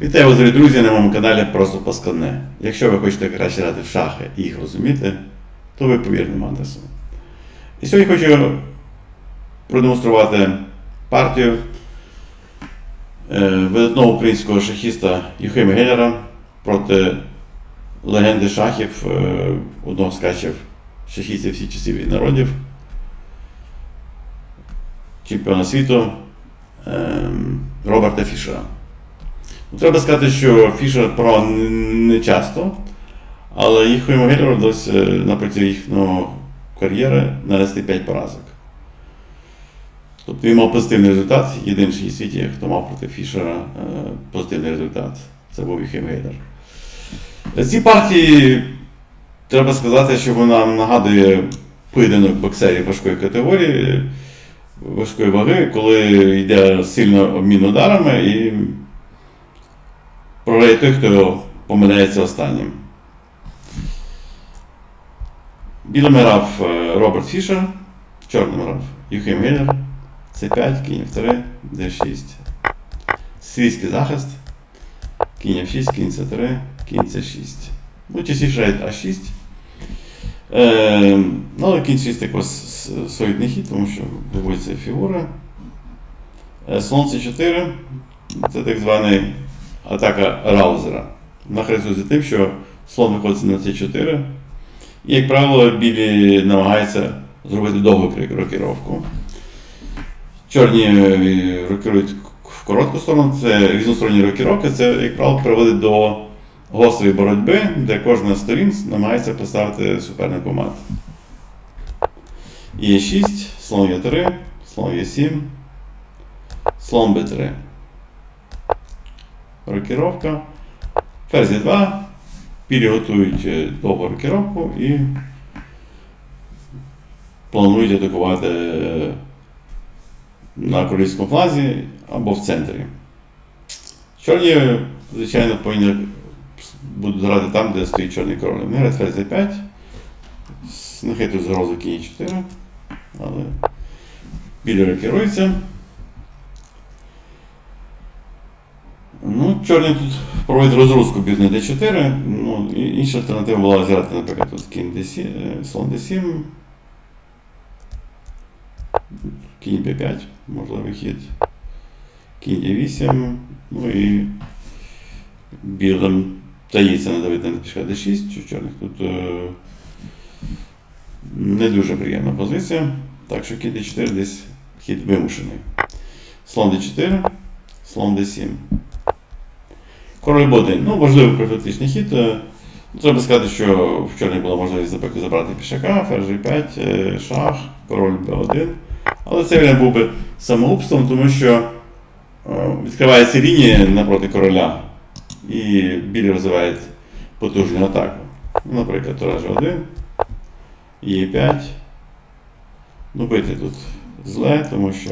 Вітаю вас, дорогі друзі, на моєму каналі Просто Паскане. Якщо ви хочете краще грати в шахи і їх розуміти, то ви по вірному адресу. І сьогодні хочу продемонструвати партію е, видатного українського шахіста Юхима Геллера проти легенди шахів, е, одного з кращих шахістів всіх часів і народів, чемпіона світу ем, Роберта Фішера. Треба сказати, що Фішер програв не часто, але їх Геллеру вдалося е, наприкінці їхньої кар'єри нанести 5 поразок. Тобто він мав позитивний результат, єдиний в світі, хто мав проти Фішера е, позитивний результат. Це був Юхим Гейлер. Ці партії, треба сказати, що вона нагадує поєдинок боксерів важкої категорії, важкої ваги, коли йде сильно обмін ударами і програє той, хто помиляється останнім. Білим грав е, Роберт Фішер, чорним грав Юхим Геллер, С5, кінь F3, D6. Свійський захист, кінь F6, кінь С3, кінь С6. Ну, частіше А6. Е, ну, кінь 6 також солідний хід, тому що виводяться фігури. Е, Слон С4 це так званий атака раузера. Вона характеризується тим, що слон виходить на С4. І, як правило, білі намагаються зробити довгу рокіровку. Чорні е, рокірують в коротку сторону, це різносторонні рокіровки, це, як правило, приводить до гострої боротьби, де кожна з сторін намагається поставити супернику мат. Е6, слон Е3, слон Е7, слон Б3. Рокіровка. Ферзь 2. Білі готують е, довгу рокіровку і планують атакувати е, на королівському флазі або в центрі. Чорні, звичайно, повинні будуть грати там, де стоїть чорний король. Вони грають ферзь 5 на хитру загрозу кінь 4, але білі рокіруються. Чорні тут проводять розгрузку на D4. Ну, інша альтернатива була зіграти, наприклад, тут кінь D7, е, слон D7. Кінь B5, можливий хід. Кінь E8. Ну і білим таїться надавити на пішка D6, у чорних тут е, не дуже приємна позиція. Так що кінь D4 десь хід вимушений. Слон D4, слон D7. Король Б1. Ну, важливий профілактичний хід. Е, Треба сказати, що в чорних була можливість забрати пішака, ферзь G5, е, шах, король Б1. Але це він був би самоубством, тому що е, відкривається лінія напроти короля, і білі розвивають потужну атаку. Ну, Наприклад, Тура G1, Е5. Ну, бити тут зле, тому що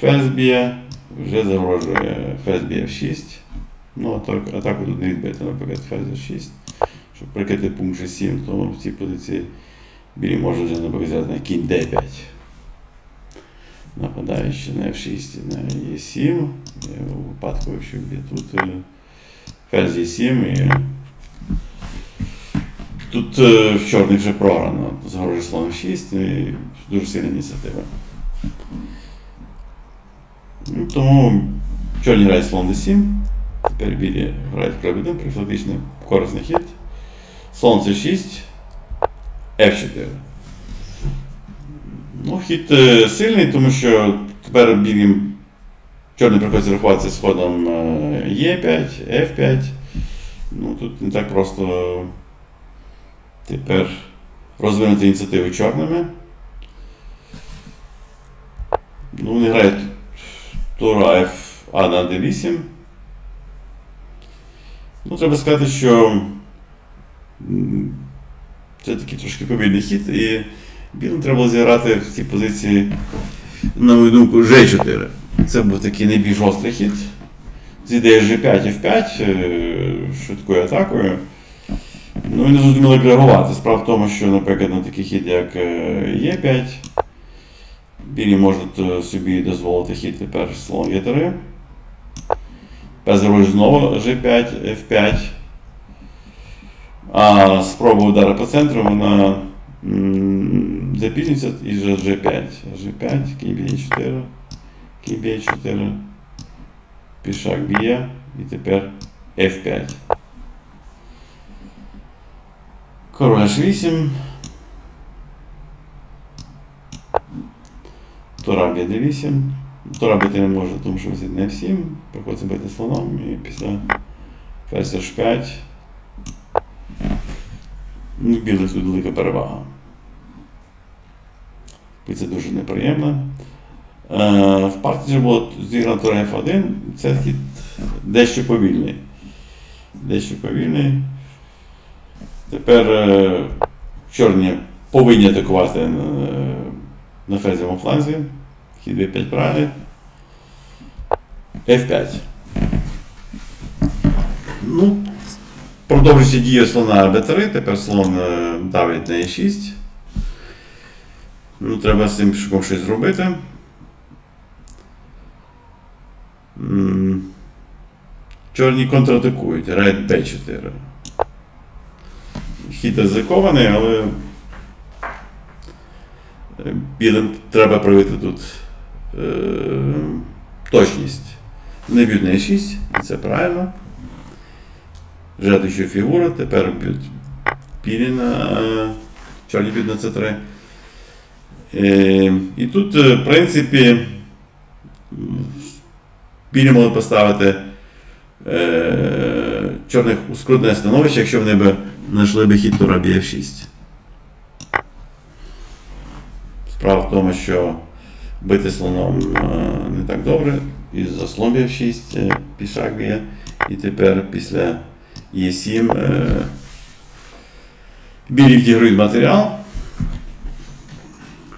ферзь б'є, вже загрожує ферзь F6. Ну, атаку, атаку тут не відбити, наприклад, ферзь 6 Щоб прикрити пункт G7, то в цій позиції білі можуть вже наприклад, на кінь D5. Нападаючи на F6 і на E7. І У випадку, якщо б'є тут е, E7 і Тут е, в чорних вже програно. Загрожує слон F6 і дуже сильна ініціатива. Ну, Тому чорні грають слон d7. Тепер білі грають король 1 профілактичний корисний хід. Слон c6, F4. Ну, хід е, сильний, тому що тепер білім чорний приходиться рахуватися з ходом е, E5, F5. Ну, тут не так просто тепер розвинути ініціативу чорними. Ну, вони грають Тура F А на D8. Ну, треба сказати, що це такий трошки повільний хід, і білим треба було зіграти в цій позиції, на мою думку, G4. Це був такий найбільш гострий хід. З ідеєю G5 F5, е, швидкою атакою. Ну і не зрозуміло як реагувати. Справа в тому, що, наприклад, на такий хід, як е, Е5, білі можуть е, собі дозволити хід тепер слон Е3. Тепер загрожує знову G5, F5. А спроба удару по центру вона запізниться і G5. G5, кінь б'є 4, кінь б'є 4, пішак б'є і тепер F5. Король H8. Тура б'є D8. Тура бити не може, тому що висить на F7. Приходиться бити слоном і після ферзь H5. Ну, білих тут велика перевага. Це дуже неприємно. Е, в партії було зіграно тура F1. Це хід дещо повільний. Дещо повільний. Тепер е, чорні повинні атакувати е, на ферзовому фланзі. Хід b5 правильний. F5. Ну, продовжуючи дію слона b3, тепер слон е, давить на e6. Ну, треба з цим пішком щось зробити. Чорні контратакують, грають b4. Хід ризикований, але е, білим треба проявити тут е, точність. Не б'ють на e6, і це правильно. Жадущу фігуру, тепер б'ють білі на е, чорні б'ють на c3. Е, і тут, е, в принципі, білі могли поставити е, чорних у скрутне становище, якщо вони б знайшли би хід тура F6. Справа в тому, що бити слоном е, не так добре. І за слон F6 е, пішак б'є. І тепер після Е7 е, білі відіграють матеріал.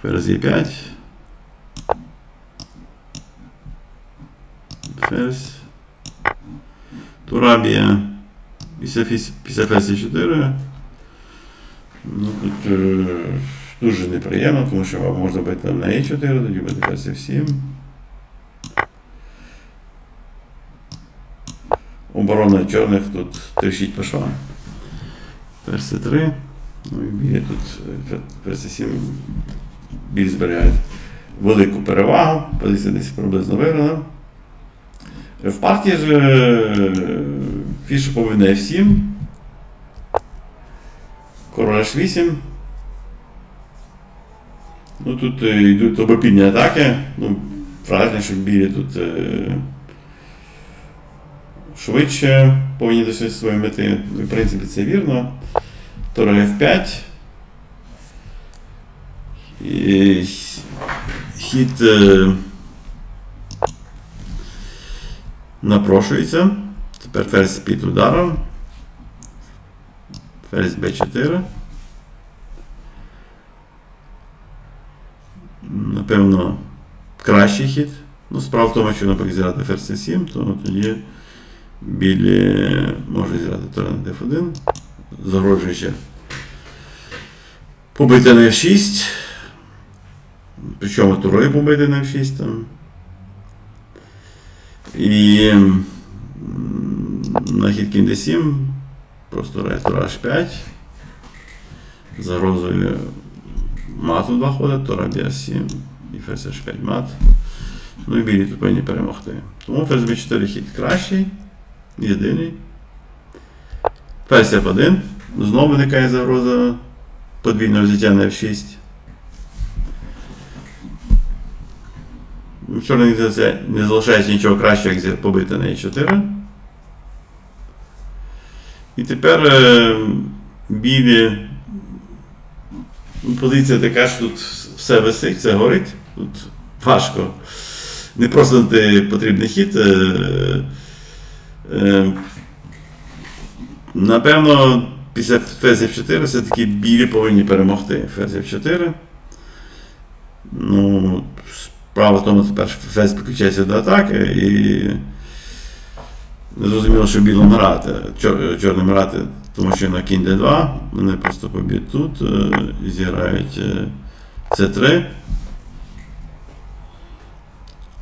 Ферзь Е5. Ферзь. Фіс- після ферзь 4. Ну, тут е, дуже неприємно, тому що вам можна бити на E4, тоді буде ферзь F7. Оборона чорних тут трещить по швам. Ферзь 3. Ну і білі тут е, 7 біль зберігають велику перевагу. Позиція десь приблизно виграна. В партії ж е, фіша повинна F7. Король H8. Ну тут е, йдуть обопільні атаки. Ну, враження, що білі тут е, швидше повинні досягти своєї мети. Ну, В принципі, це вірно. Тура F5. І хід е, напрошується. Тепер ферзь під ударом. Ферзь b4. Напевно, кращий хід. Ну, справа в тому, що наприклад зіграти ферзь c7, то тоді білі може зіграти тура на d1, загрожуючи побити на f6. Причому турою побити на f6 там. І на хід кінь d7 просто тура h5. Загрозою мату два ходить, тура b7 і ферзь h5 мат. Ну і білі тут повинні перемогти. Тому ферзь b4 хід кращий, єдиний. Ферзь f1. Знову виникає загроза подвійного взяття на f6. Вчора не не залишається нічого кращого, як побити на e4. І тепер білі. Позиція така, що тут все висить, все горить. Тут важко. Не просто потрібний хід. Е, е, напевно, після ферзь F4 все-таки білі повинні перемогти ферзь F4. Ну, справа в тому, тепер ферзь підключається до атаки і не зрозуміло, що білим грати, чор- чорним грати, тому що на кінь d2 вони просто поб'ють тут е, і зіграють е, c3.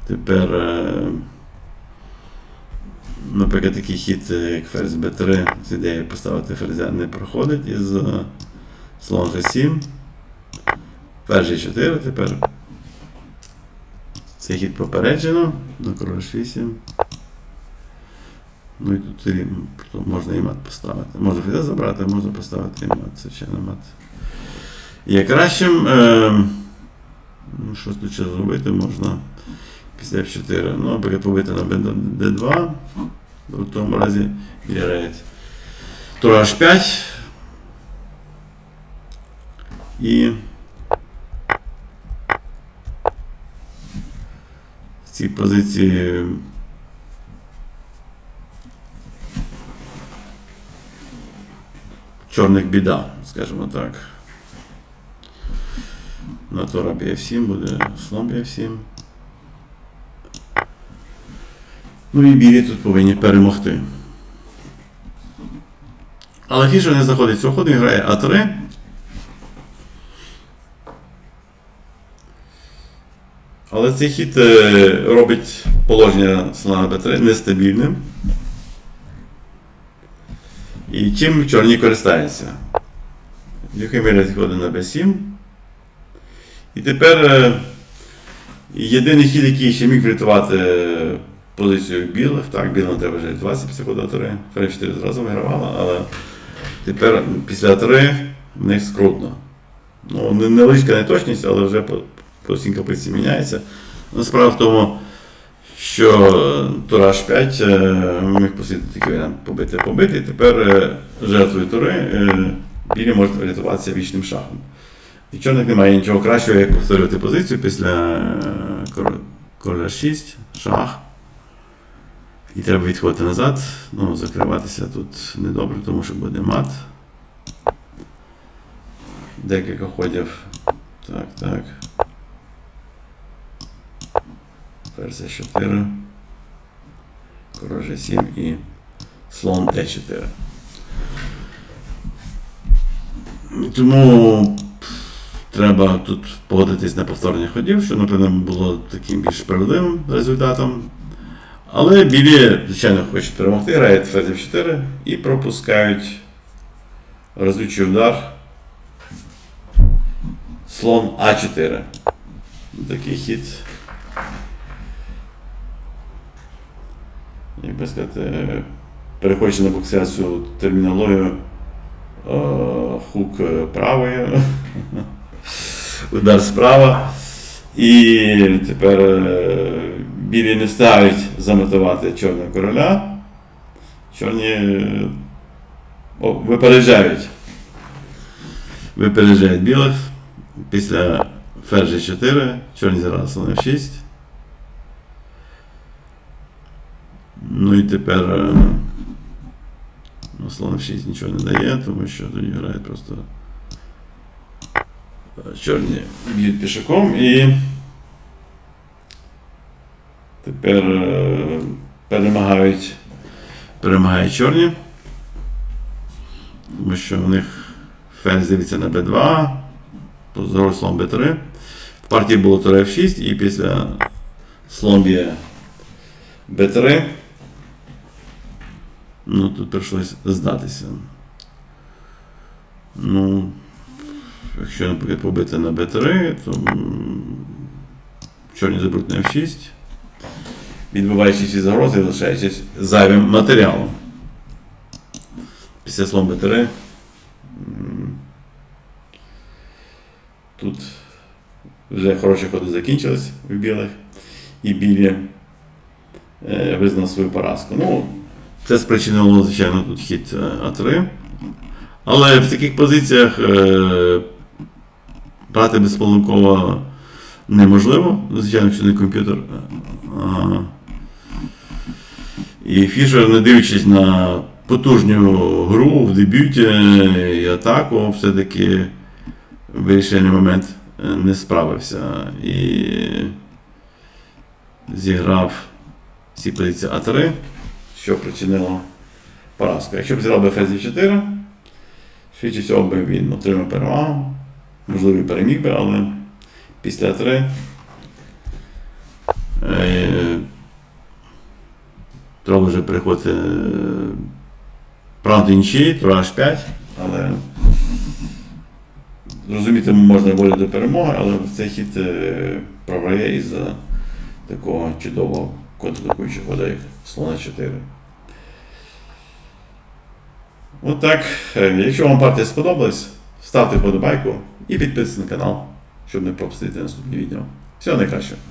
Тепер е, наприклад, такий хід, е, як ферзь b3, з ідеєю поставити ферзя не проходить із слон g7. Ферзь g4 тепер. Цей хід попереджено. На король h8. Ну і тут можна і мат поставити. Можна ферзя забрати, можна поставити і мат, звичайно мат. Є кращим. Е, ну, що тут ще зробити можна після F4. Ну, наприклад, побити на D2. В тому разі грає Тура H5. І в цій позиції чорних біда, скажімо так. На Тора BF7 буде слон BF7. Ну і білі тут повинні перемогти. Але Фішер не заходить цього ходу, грає А3. Але цей хід е, робить положення слона Б3 нестабільним. І чим чорні користаються? Юхимірець ходить на Б7. І тепер е, єдиний хід, який ще міг врятувати позицію білих. Так, білим треба вже 20 після ходу 3. Ферзь 4 зразу вигравала, але тепер після 3 в них скрутно. Ну, не- невеличка неточність, але вже по- постійно позиція міняється. Ну, Справа в тому, що Тура H5 е, міг посвітити такий варіант побити, побити, і тепер е, жертвою Тури е, білі можуть врятуватися вічним шахом. Чорних немає нічого кращого, як повторювати позицію після е, короля 6, шах. І треба відходити назад. Ну, закриватися тут недобре, тому що буде мат. Декілька ходів. Так, так. Ферзь 4. Король G7 і слон D4. Тому треба тут погодитись на повторення ходів, що, напевно, було таким більш справедливим результатом. Але білі, звичайно, хочуть перемогти, грають ферзь 4 і пропускають разючий удар. Слон А4. Такий хід. Як би сказати, переходячи на боксерську термінологію, е, хук правою, удар справа. І тепер білі не встають замотивати чорного короля. Чорні о, випереджають. Випереджають білих. Після ферзі 4, чорні зіграли слон F6. Ну і тепер ну, слон F6 нічого не дає, тому що тоді грають просто чорні б'ють пішаком і тепер е, перемагають, перемагають чорні. Тому що у них ферзь дивиться на b2, позору слон b3. В партії було туре f6 і після слон б'є b3. Ну, тут прийшлось здатися. Ну, якщо, наприклад, побити на b3, то чорні заберуть на f6, відбиваючи всі загрози і лишаючись зайвим матеріалом. Після слон b3 тут вже хороші ходи закінчились у білих, і білі е, визнав свою поразку. Ну, це спричинило, звичайно, тут хід е, А3. Але в таких позиціях е, брати безполонково неможливо, звичайно, якщо не комп'ютер. А, і Фішер, не дивлячись на потужну гру в дебюті і атаку, все-таки вирішальний момент е, не справився і зіграв всі позиції А3 що причинило поразку. Якщо б зіграв би ферзь 4, швидше всього би він отримав перевагу. Можливо, і переміг би, але після 3 е, треба вже переходити е, прагнути нічиї, тура H5, але зрозуміти можна волю до перемоги, але цей хід е, програє із-за такого чудового контратакуючого хода, як слона 4. Отак. Е, Якщо вам партія сподобалась, ставте вподобайку і підписуйтесь на канал, щоб не пропустити наступні відео. Всього найкращого.